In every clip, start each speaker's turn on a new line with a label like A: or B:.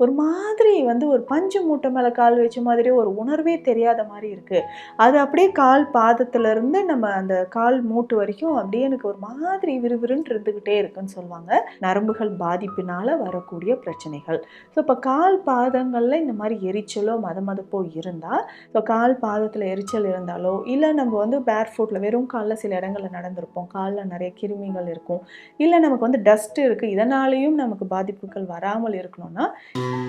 A: ஒரு மாதிரி வந்து ஒரு பஞ்சு மூட்டை மேலே கால் வச்ச மாதிரி ஒரு உணர்வே தெரியாத மாதிரி இருக்குது அது அப்படியே கால் பாதத்துலேருந்து நம்ம அந்த கால் மூட்டு வரைக்கும் அப்படியே எனக்கு ஒரு மாதிரி விறுவிறுன்னு இருந்துக்கிட்டே இருக்குன்னு சொல்லுவாங்க. நரம்புகள் பாதிப்பினால் வரக்கூடிய பிரச்சனைகள். ஸோ இப்போ கால் பாதங்களில் இந்த மாதிரி எரிச்சலோ மத மதப்போ இருந்தால் ஸோ கால் பாதத்தில் எரிச்சல் இருந்தாலோ இல்லை நம்ம வந்து பேர் ஃபுட்டில் வெறும் காலில் சில இடங்களில் நடந்திருப்போம். காலில் நிறைய கிருமிகள் இருக்கும். இல்லை நமக்கு வந்து டஸ்ட் இருக்குது இதனாலேயும் நமக்கு பாதிப்புகள் வராமல் இருக்கணும்னா சத்குரு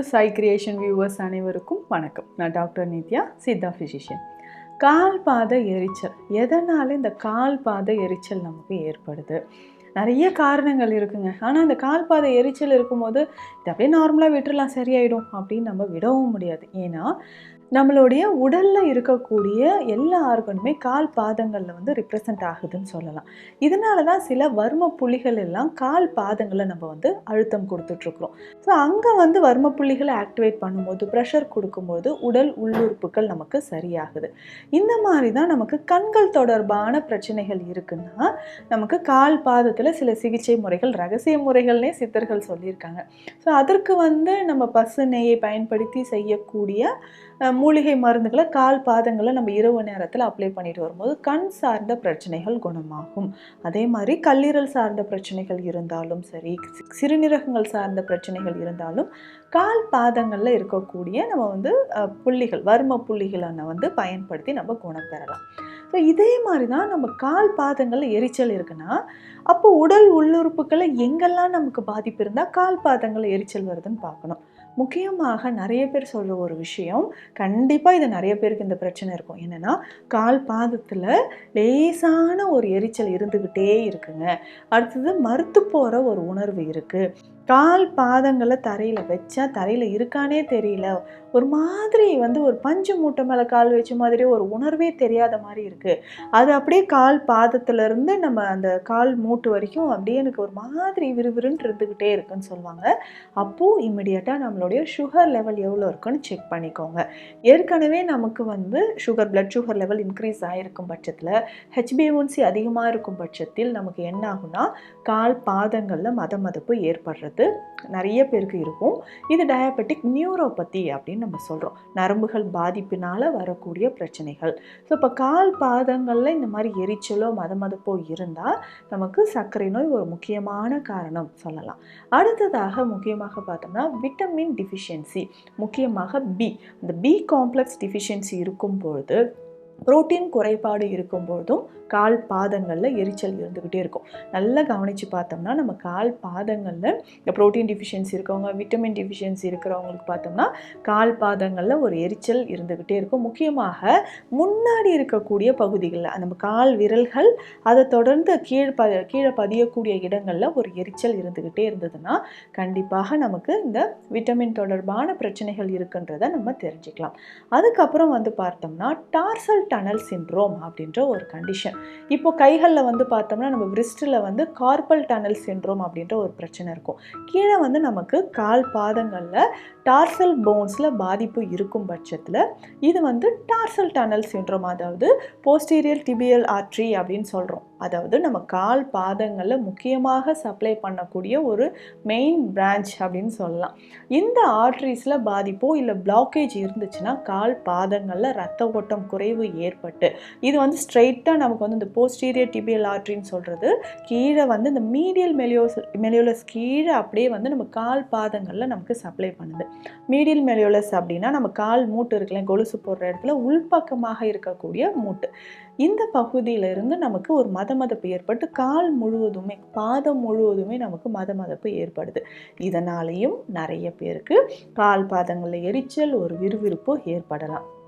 A: சாய் கிரியேஷன் வியூவர்ஸ் அனைவருக்கும் வணக்கம். நான் டாக்டர் நித்யா சித்தா ஃபிசிஷியன் கால் பாத எரிச்சல். எதனால் இந்த கால் பாத எரிச்சல் நமக்கு ஏற்படுது? நிறைய காரணங்கள் இருக்குங்க. ஆனால் அந்த கால்பாதை எரிச்சல் இருக்கும்போது இது அப்படியே நார்மலாக விட்டுறலாம் சரியாயிடும் அப்படின்னு நம்ம விடவும் முடியாது. ஏன்னா நம்மளுடைய உடலில் இருக்கக்கூடிய எல்லா ஆர்கனுமே கால் பாதங்களில் வந்து ரிப்ரசன்ட் ஆகுதுன்னு சொல்லலாம். இதனால தான் சில வர்ம புள்ளிகள் எல்லாம் கால் பாதங்களை நம்ம வந்து அழுத்தம் கொடுத்துட்ருக்குறோம். ஸோ அங்கே வந்து வர்ம புள்ளிகளை ஆக்டிவேட் பண்ணும்போது ப்ரெஷர் கொடுக்கும்போது உடல் உள்ளுறுப்புகள் நமக்கு சரியாகுது. இந்த மாதிரி தான் நமக்கு கண்கள் தொடர்பான பிரச்சனைகள் இருக்குன்னா நமக்கு கால் பாதத்தில் சில சிகிச்சை முறைகள் ரகசிய முறைகள்னே சித்தர்கள் சொல்லியிருக்காங்க. ஸோ அதற்கு வந்து நம்ம பசு நெய்யை பயன்படுத்தி செய்யக்கூடிய மூலிகை மருந்துகளை கால் பாதங்களை நம்ம இரவு நேரத்தில் அப்ளை பண்ணிட்டு வரும்போது கண் சார்ந்த பிரச்சனைகள் குணமாகும். அதே மாதிரி கல்லீரல் சார்ந்த பிரச்சனைகள் இருந்தாலும் சரி சிறுநீரகங்கள் சார்ந்த பிரச்சனைகள் இருந்தாலும் கால் பாதங்களில் இருக்கக்கூடிய நம்ம வந்து புள்ளிகள் வர்ம புள்ளிகளை வந்து பயன்படுத்தி நம்ம குணம் பெறலாம். ஸோ இதே மாதிரி தான் நம்ம கால் பாதங்களில் எரிச்சல் இருக்குன்னா அப்போ உடல் உள்ளுறுப்புகளை எங்கெல்லாம் நமக்கு பாதிப்பு இருந்தால் கால் பாதங்களில் எரிச்சல் வருதுன்னு பார்க்கணும். முக்கியமாக நிறைய பேர் சொல்கிற ஒரு விஷயம் கண்டிப்பாக இது நிறைய பேருக்கு இந்த பிரச்சனை இருக்கும். என்னென்னா கால் பாதத்தில் லேசான ஒரு எரிச்சல் இருந்துக்கிட்டே இருக்குங்க. அடுத்தது மறுத்து போகிற ஒரு உணர்வு இருக்குது கால் பாதங்களை தரையில் வச்சா தரையில் இருக்கானே தெரியல. ஒரு மாதிரி வந்து ஒரு பஞ்சு மூட்டை மேலே கால் வச்ச மாதிரி ஒரு உணர்வே தெரியாத மாதிரி இருக்குது அது அப்படியே கால் பாதத்துலேருந்து நம்ம அந்த கால் மூ மூட்டு வரைக்கும் அப்படியே எனக்கு ஒரு மாதிரி விறுவிறுன்னு இருந்துக்கிட்டே இருக்குன்னு சொல்லுவாங்க. அப்போது இம்மிடியட்டாக நம்மளுடைய சுகர் லெவல் எவ்வளோ இருக்குன்னு செக் பண்ணிக்கோங்க. ஏற்கனவே நமக்கு வந்து sugar blood sugar level increase ஆகிருக்கும் பட்சத்தில் ஹெச்பிஎன்சி அதிகமாக இருக்கும் பட்சத்தில் நமக்கு என்ன ஆகும்னா கால் பாதங்களில் மத மதப்பு ஏற்படுறது நிறைய பேருக்கு இருக்கும். இது டயபெட்டிக் நியூரோபதி அப்படின்னு நம்ம சொல்கிறோம் நரம்புகள் பாதிப்பினால் வரக்கூடிய பிரச்சனைகள். ஸோ இப்போ கால் பாதங்களில் இந்த மாதிரி எரிச்சலோ மத மதப்போ இருந்தால் நமக்கு சர்க்கரை நோய் ஒரு முக்கியமான காரணம் சொல்லலாம். அடுத்ததாக முக்கியமாக பார்த்தோம்னா விட்டமின் டிஃபிஷியன்சி முக்கியமாக பி இந்த பி காம்ப்ளெக்ஸ் டிஃபிஷியன்சி இருக்கும் பொழுது புரோட்டீன் குறைபாடு இருக்கும்போதும் கால் பாதங்களில் எரிச்சல் இருந்துக்கிட்டே இருக்கும். நல்லா கவனித்து பார்த்தோம்னா நம்ம கால் பாதங்களில் இந்த புரோட்டீன் டிஃபிஷியன்சி இருக்கவங்க விட்டமின் டிஃபிஷியன்சி இருக்கிறவங்களுக்கு பார்த்தோம்னா கால் பாதங்களில் ஒரு எரிச்சல் இருந்துக்கிட்டே இருக்கும். முக்கியமாக முன்னாடி இருக்கக்கூடிய பகுதிகளில் நம்ம கால் விரல்கள் அதை தொடர்ந்து கீழ் ப கீழே பதியக்கூடிய இடங்களில் ஒரு எரிச்சல் இருந்துக்கிட்டே இருந்ததுன்னா கண்டிப்பாக நமக்கு இந்த விட்டமின் தொடர்பான பிரச்சனைகள் இருக்குன்றதை நம்ம தெரிஞ்சுக்கலாம். அதுக்கப்புறம் வந்து பார்த்தோம்னா டார்சல் டனல் சிண்ட்ரோம் அப்படின்ற ஒரு கண்டிஷன் இப்போ கைகளில் வந்து பார்த்தோம்னா நம்ம விரிஸ்டில் வந்து கார்பல் டனல் சிண்ட்ரோம் அப்படின்ற ஒரு பிரச்சனை இருக்கும். கீழே வந்து நமக்கு கால் பாதங்களில் டார்சல் போன்ஸில் பாதிப்பு இருக்கும் பட்சத்தில் இது வந்து டார்சல் டனல் சிண்ட்ரோம் அதாவது போஸ்டீரியல் டிபியல் ஆர்ட்ரி அப்படின்னு சொல்கிறோம் அதாவது நம்ம கால் பாதங்களில் முக்கியமாக சப்ளை பண்ணக்கூடிய ஒரு மெயின் பிரான்ச் அப்படின்னு சொல்லலாம். இந்த ஆர்ட்ரிஸில் பாதிப்போ இல்லை பிளாக்கேஜ் இருந்துச்சுன்னா கால் பாதங்களில் ரத்த ஓட்டம் குறைவு ஏற்பட்டு. இது வந்து ஸ்ட்ரைட்டாக நமக்கு வந்து இந்த போஸ்டீரியர் டிபியல் ஆர்ட்ரின்னு சொல்கிறது கீழே வந்து இந்த மீடியல் மெலியோஸ் மெலியோலஸ் கீழே அப்படியே வந்து நம்ம கால் பாதங்களில் நமக்கு சப்ளை பண்ணுது. மீடியல் மெலியோலஸ் அப்படின்னா நம்ம கால் மூட்டு இருக்குல்ல கொலுசு போடுற இடத்துல உள்பக்கமாக இருக்கக்கூடிய மூட்டு. இந்த பகுதியிலிருந்து நமக்கு ஒரு மத மதப்பு ஏற்பட்டு கால் முழுவதுமே பாதம் முழுவதுமே நமக்கு மத மதப்பு ஏற்படுது. இதனாலேயும் நிறைய பேருக்கு கால் பாதங்களில் எரிச்சல் ஒரு விறுவிறுப்பு ஏற்படலாம்.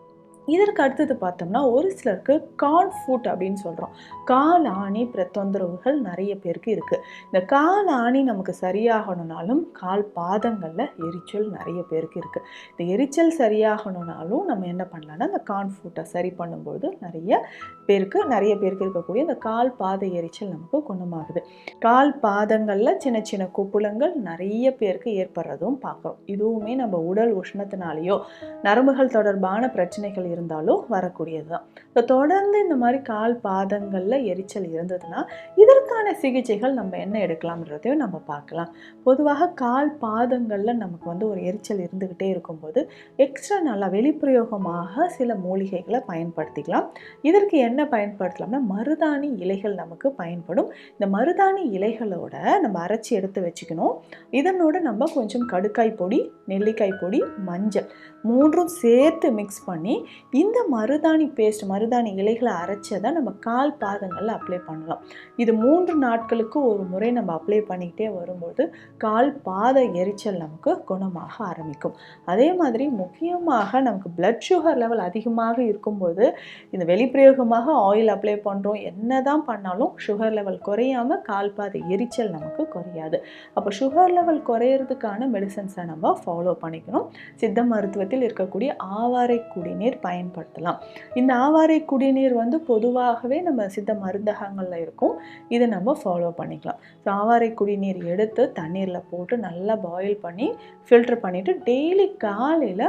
A: இதற்கு அடுத்தது பார்த்தோம்னா ஒரு சிலருக்கு கால் ஃபுட் அப்படின்னு சொல்கிறோம் கால் ஆணி பிற தொந்தரவுகள் நிறைய பேருக்கு இருக்குது இந்த கால் ஆணி நமக்கு சரியாகணும்னாலும் கால் பாதங்களில் எரிச்சல் நிறைய பேருக்கு இருக்குது இந்த எரிச்சல் சரியாகணும்னாலும் நம்ம என்ன பண்ணலான்னா இந்த கான் ஃபுட்டை சரி பண்ணும்போது நிறைய பேருக்கு நிறைய பேருக்கு இருக்கக்கூடிய இந்த கால் பாத எரிச்சல் நமக்கு குணமாகுது. கால் பாதங்களில் சின்ன சின்ன கொப்புளங்கள் நிறைய பேருக்கு ஏற்படுறதும் பார்க்குறோம். இதுவுமே நம்ம உடல் உஷ்ணத்தினாலேயோ நரம்புகள் தொடர்பான பிரச்சனைகள் இருந்தாலும் வரக்கூடியது தான் ஸோ தொடர்ந்து இந்த மாதிரி கால் பாதங்களில் எரிச்சல் இருந்ததுன்னா இதற்கான சிகிச்சைகள் நம்ம என்ன எடுக்கலாம்ன்றதையும் நம்ம பார்க்கலாம். பொதுவாக கால் பாதங்களில் நமக்கு வந்து ஒரு எரிச்சல் இருந்துக்கிட்டே இருக்கும்போது எக்ஸ்ட்ரா நல்லா வெளிப்பிரயோகமாக சில மூலிகைகளை பயன்படுத்திக்கலாம். இதற்கு என்ன பயன்படுத்தலாம்னா மருதாணி இலைகள் நமக்கு பயன்படும். இந்த மருதாணி இலைகளோட நம்ம அரைச்சி எடுத்து வச்சுக்கணும். இதனோட நம்ம கொஞ்சம் கடுக்காய் பொடி நெல்லிக்காய் பொடி மஞ்சள் மூன்றும் சேர்த்து மிக்ஸ் பண்ணி இந்த மருதாணி பேஸ்ட் மருதாணி இலைகளை அரைச்சதை நம்ம கால் பாதங்களில் அப்ளை பண்ணலாம். இது மூன்று நாட்களுக்கு ஒரு முறை நம்ம அப்ளை பண்ணிக்கிட்டே வரும்போது கால் பாத எரிச்சல் நமக்கு குணமாக ஆரம்பிக்கும். அதே மாதிரி முக்கியமாக நமக்கு பிளட் சுகர் லெவல் அதிகமாக இருக்கும்போது இந்த வெளிப்பிரயோகமாக ஆயில் அப்ளை பண்ணுறோம் என்ன தான் பண்ணாலும் சுகர் லெவல் குறையாமல் கால் பாத எரிச்சல் நமக்கு குறையாது. அப்போ சுகர் லெவல் குறையிறதுக்கான மெடிசன்ஸை நம்ம ஃபாலோ பண்ணிக்கணும். சித்த மருத்துவத்தில் இருக்கக்கூடிய ஆவாரை குடிநீர் பயன்படுத்தலாம். இந்த ஆவாரை குடிநீர் வந்து பொதுவாகவே நம்ம சித்த மருந்தகங்களில் இருக்கும். இதை நம்ம ஃபாலோ பண்ணிக்கலாம். ஸோ ஆவாரை குடிநீர் எடுத்து தண்ணீரில் போட்டு நல்லா பாயில் பண்ணி ஃபில்டர் பண்ணிவிட்டு டெய்லி காலையில்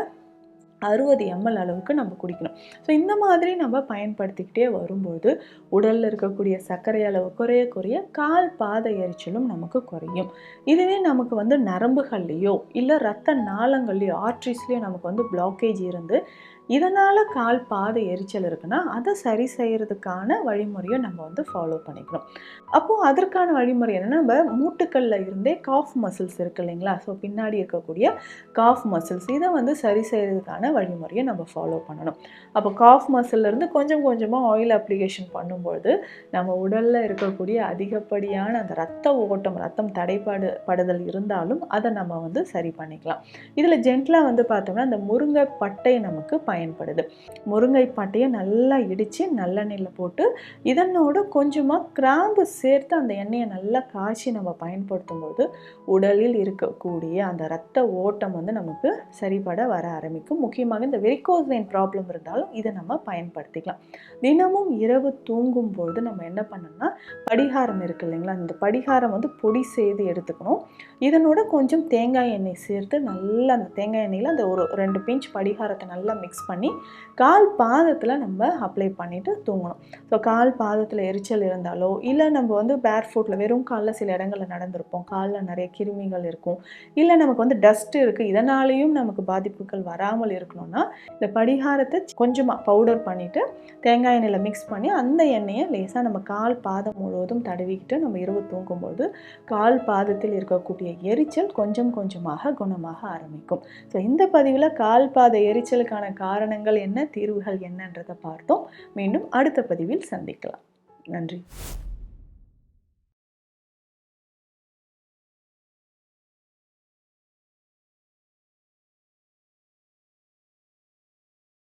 A: அறுபது எம்எல் அளவுக்கு நம்ம குடிக்கணும். ஸோ இந்த மாதிரி நம்ம பயன்படுத்திக்கிட்டே வரும்போது உடலில் இருக்கக்கூடிய சர்க்கரை அளவு குறைய குறைய கால் பாத எரிச்சலும் நமக்கு குறையும். இதுவே நமக்கு வந்து நரம்புகள்லேயோ இல்லை ரத்த நாளங்கள்லேயோ ஆர்ட்ரிஸ்லேயோ நமக்கு வந்து பிளாக்கேஜ் இருந்து இதனால் கால் பாத எரிச்சல் இருக்குன்னா அதை சரி செய்கிறதுக்கான வழிமுறையை நம்ம வந்து ஃபாலோ பண்ணிக்கணும். அப்போது அதற்கான வழிமுறை என்னென்னா நம்ம மூட்டுக்களில் இருந்தே காஃப் மசில்ஸ் இருக்கு இல்லைங்களா? ஸோ பின்னாடி இருக்கக்கூடிய காஃப் மசில்ஸ் இதை வந்து சரி செய்கிறதுக்கான வழிமுறையை நம்ம ஃபாலோ பண்ணணும். அப்போ காஃப் மசில்லேருந்து கொஞ்சம் கொஞ்சமாக ஆயில் அப்ளிகேஷன் பண்ணும்பொழுது நம்ம உடலில் இருக்கக்கூடிய அதிகப்படியான அந்த ரத்த ஓட்டம் ரத்தம் தடைப்பாடு படுதல் இருந்தாலும் அதை நம்ம வந்து சரி பண்ணிக்கலாம். இதில் ஜென்டலாக வந்து பார்த்தோம்னா அந்த முருங்கை பட்டை நமக்கு பயன்படுது. முருங்கை பாட்டையை நல்லா இடித்து நல்லெண்ணெயில் போட்டு இதனோட கொஞ்சமாக கிராம்பு சேர்த்து அந்த எண்ணெயை நல்லா காய்ச்சி நம்ம பயன்படுத்தும் போது உடலில் இருக்கக்கூடிய அந்த ரத்த ஓட்டம் வந்து நமக்கு சரிபட வர ஆரம்பிக்கும். முக்கியமாக இந்த வெரிகோஸ் வெயின் ப்ராப்ளம் இருந்தாலும் இதை நம்ம பயன்படுத்திக்கலாம். தினமும் இரவு தூங்கும் பொழுது நம்ம என்ன பண்ணணும்னா படிகாரம் இருக்கு இல்லைங்களா? இந்த படிகாரம் வந்து பொடி செய்து எடுத்துக்கணும். இதனோட கொஞ்சம் தேங்காய் எண்ணெய் சேர்த்து நல்லா அந்த தேங்காய் எண்ணெயில் அந்த ஒரு ரெண்டு பிஞ்ச் படிகாரத்தை நல்லா மிக்ஸ் பண்ணி கால் பாதத்தில் நம்ம அப்ளை பண்ணிவிட்டு தூங்கணும். ஸோ கால் பாதத்தில் எரிச்சல் இருந்தாலோ இல்லை நம்ம வந்து பேர் ஃபுட்டில் வெறும் காலில் சில இடங்களில் நடந்திருப்போம். காலில் நிறைய கிருமிகள் இருக்கும். இல்லை நமக்கு வந்து டஸ்ட் இருக்குது இதனாலேயும் நமக்கு பாதிப்புகள் வராமல் இருக்கணும்னா இந்த படிகாரத்தை கொஞ்சமாக பவுடர் பண்ணிவிட்டு தேங்காய் எண்ணெயில் மிக்ஸ் பண்ணி அந்த எண்ணெயை லேசாக நம்ம கால் பாதம் முழுவதும் தடவிக்கிட்டு நம்ம இரவு தூங்கும்போது கால் பாதத்தில் இருக்கக்கூடிய எரிச்சல் கொஞ்சம் கொஞ்சமாக குணமாக ஆரம்பிக்கும். ஸோ இந்த பதிவில் கால் பாத எரிச்சலுக்கான காரணங்கள் என்ன தீர்வுகள் என்னன்றதை பார்த்தோம். மீண்டும் அடுத்த பதிவில் சந்திக்கலாம். நன்றி.